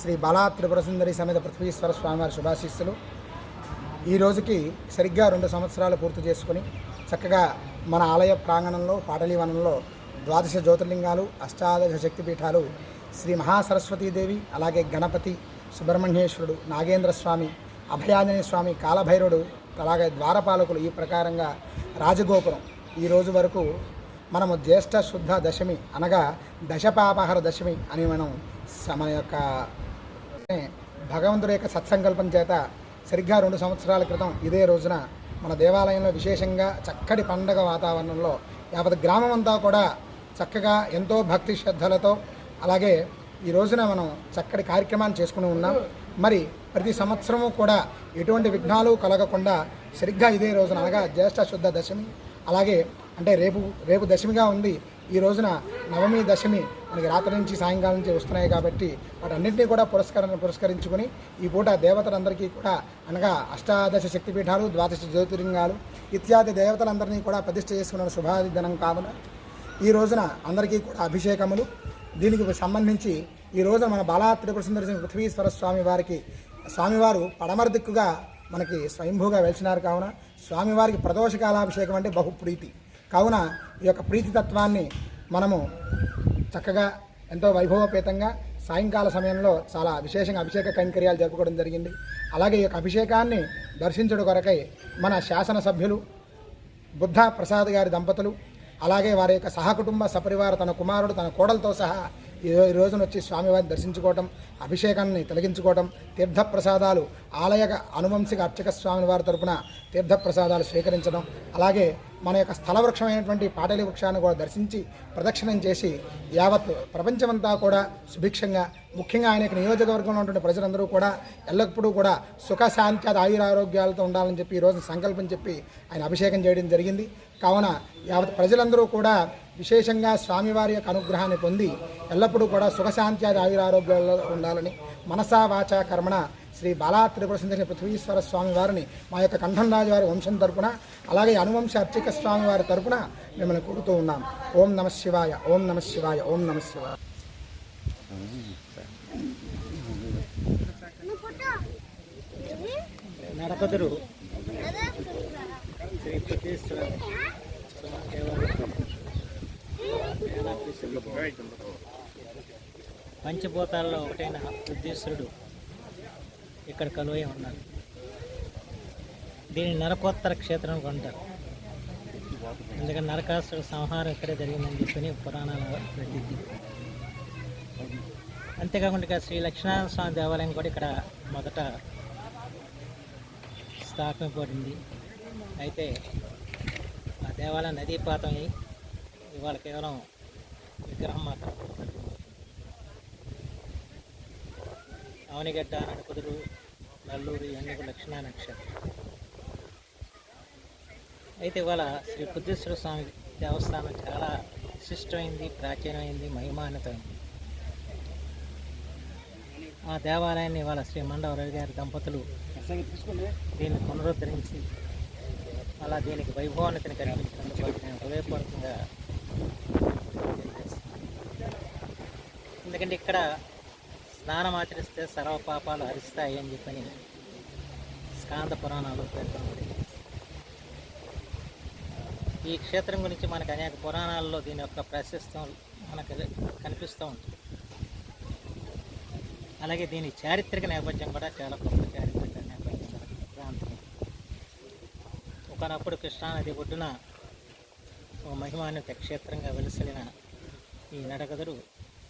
శ్రీ బాలా త్రిపుర సుందరి సమేత పృథ్వీశ్వర స్వామివారి శుభాశీస్సులు. ఈ రోజుకి సరిగ్గా రెండు సంవత్సరాలు పూర్తి చేసుకుని చక్కగా మన ఆలయ ప్రాంగణంలో పాటలీవనంలో ద్వాదశ జ్యోతిర్లింగాలు అష్టాదశ శక్తిపీఠాలు శ్రీ మహాసరస్వతీదేవి అలాగే గణపతి సుబ్రహ్మణ్యేశ్వరుడు నాగేంద్ర స్వామి అభయాంజనేయ స్వామి కాలభైరుడు అలాగే ద్వారపాలకులు ఈ ప్రకారంగా రాజగోపురం. ఈ రోజు వరకు మనము జ్యేష్ఠ శుద్ధ దశమి అనగా దశపాపహర దశమి అని మనం మన యొక్క భగవంతుడి యొక్క సత్సంకల్పం చేత సరిగ్గా రెండు సంవత్సరాల క్రితం ఇదే రోజున మన దేవాలయంలో విశేషంగా చక్కటి పండగ వాతావరణంలో యావత్ గ్రామం అంతా కూడా చక్కగా ఎంతో భక్తి శ్రద్ధలతో అలాగే ఈ రోజున మనం చక్కటి కార్యక్రమాన్ని చేసుకుని ఉన్నాం. మరి ప్రతి సంవత్సరము కూడా ఎటువంటి విఘ్నాలు కలగకుండా సరిగ్గా ఇదే రోజున అనగా జ్యేష్ఠ శుద్ధ దశమి అలాగే అంటే రేపు రేపు దశమిగా ఉంది ఈ రోజున నవమి దశమి మనకి రాత్రి నుంచి సాయంకాలం నుంచి వస్తున్నాయి కాబట్టి వాటన్నింటినీ కూడా పురస్కరణ పురస్కరించుకొని ఈ పూట దేవతలందరికీ కూడా అనగా అష్టాదశ శక్తిపీఠాలు ద్వాదశ జ్యోతిర్లింగాలు ఇత్యాది దేవతలందరినీ కూడా ప్రతిష్ఠ చేసుకున్న శుభాది దినం కావున ఈ రోజున అందరికీ కూడా అభిషేకములు. దీనికి సంబంధించి ఈ రోజున మన బాలా త్రిపుర సుందర సింహ పృథ్వీశ్వర స్వామి వారికి స్వామివారు పడమర దిక్కుగా మనకి స్వయంభూగా వెలిచినారు కావున స్వామివారికి ప్రదోషకాలాభిషేకం అంటే బహు ప్రీతి కావున ఈ యొక్క ప్రీతితత్వాన్ని మనము చక్కగా ఎంతో వైభవపేతంగా సాయంకాల సమయంలో చాలా విశేషంగా అభిషేక కైంకర్యాలు జరుపుకోవడం జరిగింది. అలాగే ఈ యొక్క అభిషేకాన్ని దర్శించడం కొరకై మన శాసనసభ్యులు బుద్ధ ప్రసాద్ గారి దంపతులు అలాగే వారి యొక్క సహకుటుంబ సపరివార తన కుమారుడు తన కోడలతో సహా ఈ ఈ రోజున వచ్చి స్వామివారిని దర్శించుకోవటం అభిషేకాన్ని తొలగించుకోవటం తీర్థప్రసాదాలు ఆలయ అనువంశిక అర్చక స్వామి వారి తరపున తీర్థప్రసాదాలు స్వీకరించడం అలాగే మన యొక్క స్థల వృక్షమైనటువంటి పాటలి వృక్షాన్ని కూడా దర్శించి ప్రదక్షిణం చేసి యావత్ ప్రపంచమంతా కూడా సుభిక్షంగా ముఖ్యంగా ఆయన యొక్క నియోజకవర్గంలో ఉన్నటువంటి ప్రజలందరూ కూడా ఎల్లప్పుడూ కూడా సుఖ శాంతి ఆయురారోగ్యాలతో ఉండాలని చెప్పి ఈ సంకల్పం చెప్పి ఆయన అభిషేకం చేయడం జరిగింది. కావున యావత్ ప్రజలందరూ కూడా విశేషంగా స్వామివారి యొక్క అనుగ్రహాన్ని పొంది ఎల్లప్పుడూ కూడా సుఖశాంతి ఆయురారోగ్యాల్లో ఉండాలని మనసా వాచా కర్మణ శ్రీ బాలా త్రిపుర సుందరి పృథ్వీశ్వర స్వామి వారిని మా యొక్క కంఠంరాజు వారి వంశం తరపున అలాగే అనువంశ అర్చక స్వామి వారి తరపున మిమ్మల్ని కోరుతూ ఉన్నాం. ఓం నమ శివాయ ఓం నమ శివాయ ఓం నమ శివాయ. నడపదురు. శ్రీ పృథ్వీశ్వర పంచభూతాల్లో ఒకటైన బుద్ధేశ్వరుడు ఇక్కడ కలువై ఉన్నారు దీన్ని నరకోత్తర క్షేత్రం అంటారు. ఎందుకంటే నరకాసురుడు సంహారం ఇక్కడే జరిగిందని చెప్పని పురాణాల ప్రసిద్ధి. అంతేకాకుండా శ్రీ లక్ష్మీనారాయణ స్వామి దేవాలయం కూడా ఇక్కడ మొదట స్థాపింపబడింది. అయితే ఆ దేవాలయం నదీపాతం అయ్యి ఇవాళ కేవలం విగ్రహం మాత్రం. అవనిగడ్డ నడుకుదురు నల్లూరు ఇవన్నీ లక్షణ నక్షత్రం. అయితే ఇవాళ శ్రీ బుద్ధేశ్వర స్వామి దేవస్థానం చాలా విశిష్టమైంది ప్రాచీనమైంది మహిమాన్వితమైంది. ఆ దేవాలయాన్ని ఇవాళ శ్రీ మండవరావు గారి దంపతులు దీన్ని పునరుద్ధరించి అలా దీనికి వైభవాన్ని కల్పించినందుకు నేను హృదయపూర్వకంగా ఎందుకంటే ఇక్కడ స్నానం ఆచరిస్తే సర్వ పాపాలు హరిస్తాయి అని చెప్పని స్కాంద పురాణాలు పేర్కొనబడి ఈ క్షేత్రం గురించి మనకు అనేక పురాణాల్లో దీని యొక్క ప్రశస్తం మనకు కనిపిస్తూ ఉంటుంది. అలాగే దీని చారిత్రక నేపథ్యం కూడా చాలా గొప్ప చారిత్రక నేపథ్యం ప్రాంతం ఒకనప్పుడు కృష్ణానది ఒడ్డున ఓ మహిమాన్విత క్షేత్రంగా వెలుసలిన ఈ నడకదురు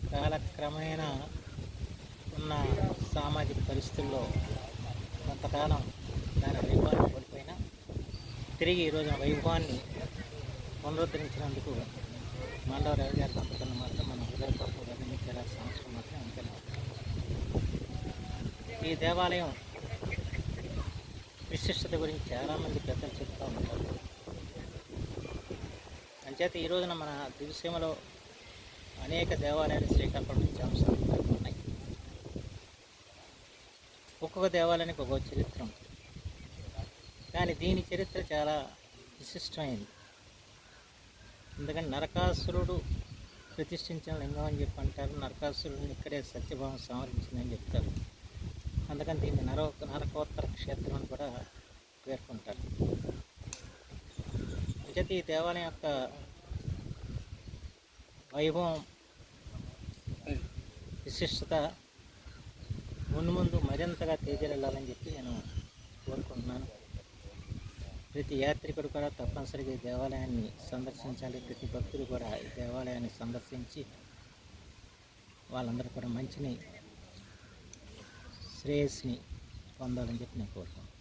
కాలక్రమేణా ఉన్న సామాజిక పరిస్థితుల్లో కొంతకాలం దాని వైభవాన్ని కోల్పోయినా తిరిగి ఈ రోజున వైభవాన్ని పునరుద్ధరించినందుకు మండవరావు గారి దంపతులను మాత్రం మనం హృదయపూర్వకంగా అభినందించాల్సిన అవసరం మాత్రం అంతే ఈ దేవాలయం విశిష్టత గురించి చాలామంది పెద్దలు చెప్తూ ఉంటారు. అంచేత ఈ రోజున మన దివిసీమలో అనేక దేవాలయాలు శ్రీకాకుళం నుంచి అంశాలు ఉన్నాయి ఒక్కొక్క దేవాలయానికి ఒక్కొక్క చరిత్ర ఉంటుంది. కానీ దీని చరిత్ర చాలా విశిష్టమైంది. ఎందుకంటే నరకాసురుడు ప్రతిష్ఠించిన లింగం అని చెప్పి అంటారు. నరకాసురుడిని ఇక్కడే సత్యభావం సంహరించిందని చెప్తారు. అందుకని దీన్ని నర నరకోత్తర క్షేత్రం అని కూడా పేర్కొంటారు. అంచేత ఈ దేవాలయం యొక్క వైభవం విశిష్టత ముందు ముందు మరింతగా తేజరెళ్ళాలని చెప్పి నేను కోరుకుంటున్నాను. ప్రతి యాత్రికుడు కూడా తప్పనిసరిగా ఈ దేవాలయాన్ని సందర్శించాలి. ప్రతి భక్తుడు కూడా ఈ దేవాలయాన్ని సందర్శించి వాళ్ళందరూ కూడా మంచిని శ్రేయస్ని పొందాలని చెప్పి నేను కోరుకుంటున్నాను.